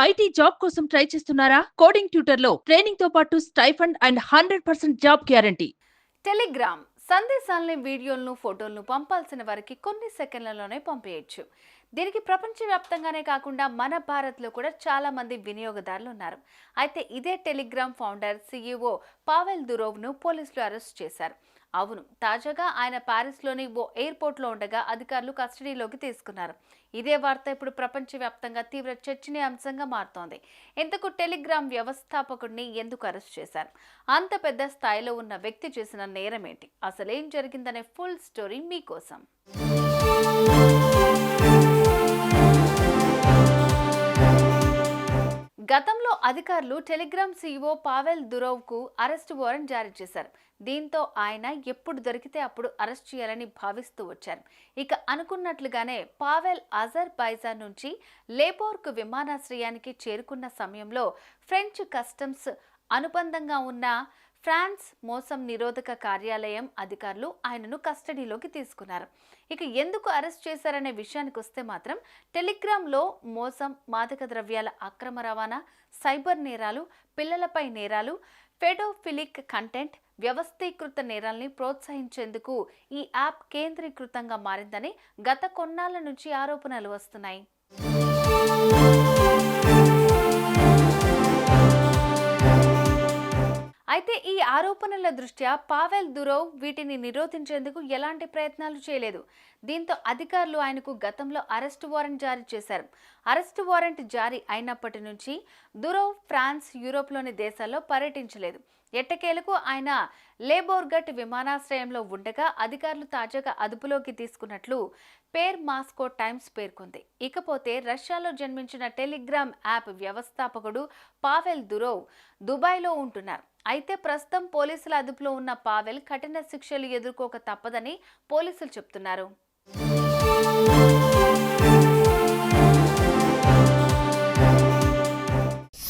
IT job కోసం try చేస్తున్నారా? Coding ట్యూటర్లో ట్రైనింగ్తో పాటు stipend and hundred percent job guarantee. Telegram సందేశాలని వీడియోలను ఫోటోలను పంపాల్సిన వారికి కొన్ని సెకండ్లలోనే పంపేయచ్చు. దీనికి ప్రపంచవ్యాప్తంగానే కాకుండా మన భారత్లో కూడా చాలా మంది వినియోగదారులు ఉన్నారు. అయితే ఇదే టెలిగ్రామ్ ఫౌండర్ సీఈఓ పావెల్ దురోవ్ను పోలీసులు అరెస్ట్ చేశారు. అవును. తాజాగా ఆయన ప్యారిస్లోని ఓ ఎయిర్పోర్ట్లో ఉండగా అధికారులు కస్టడీలోకి తీసుకున్నారు. ఇదే వార్త ఇప్పుడు ప్రపంచవ్యాప్తంగా తీవ్ర చర్చనీయాంశంగా మారుతోంది. ఇంతకు టెలిగ్రామ్ వ్యవస్థాపకుడిని ఎందుకు అరెస్ట్ చేశారు? అంత పెద్ద స్థాయిలో ఉన్న వ్యక్తి చేసిన నేరం ఏంటి? అసలేం జరిగిందనే ఫుల్ స్టోరీ మీకోసం. గతంలో అధికారులు టెలిగ్రామ్ సీఈఓ పావెల్ దురోవ్కు అరెస్ట్ వారెంట్ జారీ చేశారు. దీంతో ఆయన ఎప్పుడు దొరికితే అప్పుడు అరెస్ట్ చేయాలని భావిస్తూ వచ్చారు. ఇక అనుకున్నట్లుగానే పావెల్ అజర్ బైజా నుంచి లేబోర్కు విమానాశ్రయానికి చేరుకున్న సమయంలో ఫ్రెంచ్ కస్టమ్స్ అనుబంధంగా ఉన్న ఫ్రాన్స్ మోసం నిరోధక కార్యాలయం అధికారులు ఆయనను కస్టడీలోకి తీసుకున్నారు. ఇక ఎందుకు అరెస్ట్ చేశారనే విషయానికి వస్తే మాత్రం టెలిగ్రామ్లో మోసం మాదక ద్రవ్యాల అక్రమ రవాణా సైబర్ నేరాలు పిల్లలపై నేరాలు ఫెడోఫిలిక్ కంటెంట్ వ్యవస్థీకృత నేరాల్ని ప్రోత్సహించేందుకు ఈ యాప్ కేంద్రీకృతంగా మారిందని గత కొన్నాళ్ళ నుంచి ఆరోపణలు వస్తున్నాయి. అయితే ఈ ఆరోపణల దృష్ట్యా పావెల్ దురోవ్ వీటిని నిరోధించేందుకు ఎలాంటి ప్రయత్నాలు చేయలేదు. దీంతో అధికారులు ఆయనకు గతంలో అరెస్ట్ వారెంట్ జారీ చేశారు. అరెస్ట్ వారెంట్ జారీ అయినప్పటి నుంచి దురోవ్ ఫ్రాన్స్ యూరోప్లోని దేశాల్లో పర్యటించలేదు. ఎట్టకేలకు ఆయన లేబోర్గట్ విమానాశ్రయంలో ఉండగా అధికారులు తాజాగా అదుపులోకి తీసుకున్నట్లు పేర్ మాస్కో టైమ్స్ పేర్కొంది. ఇకపోతే రష్యాలో జన్మించిన టెలిగ్రామ్ యాప్ వ్యవస్థాపకుడు పావెల్ దురోవ్ దుబాయ్లో ఉంటున్నారు. అయితే ప్రస్తుతం పోలీసుల అదుపులో ఉన్న పావెల్ కఠిన శిక్షలు ఎదుర్కోక తప్పదని పోలీసులు చెప్తున్నారు.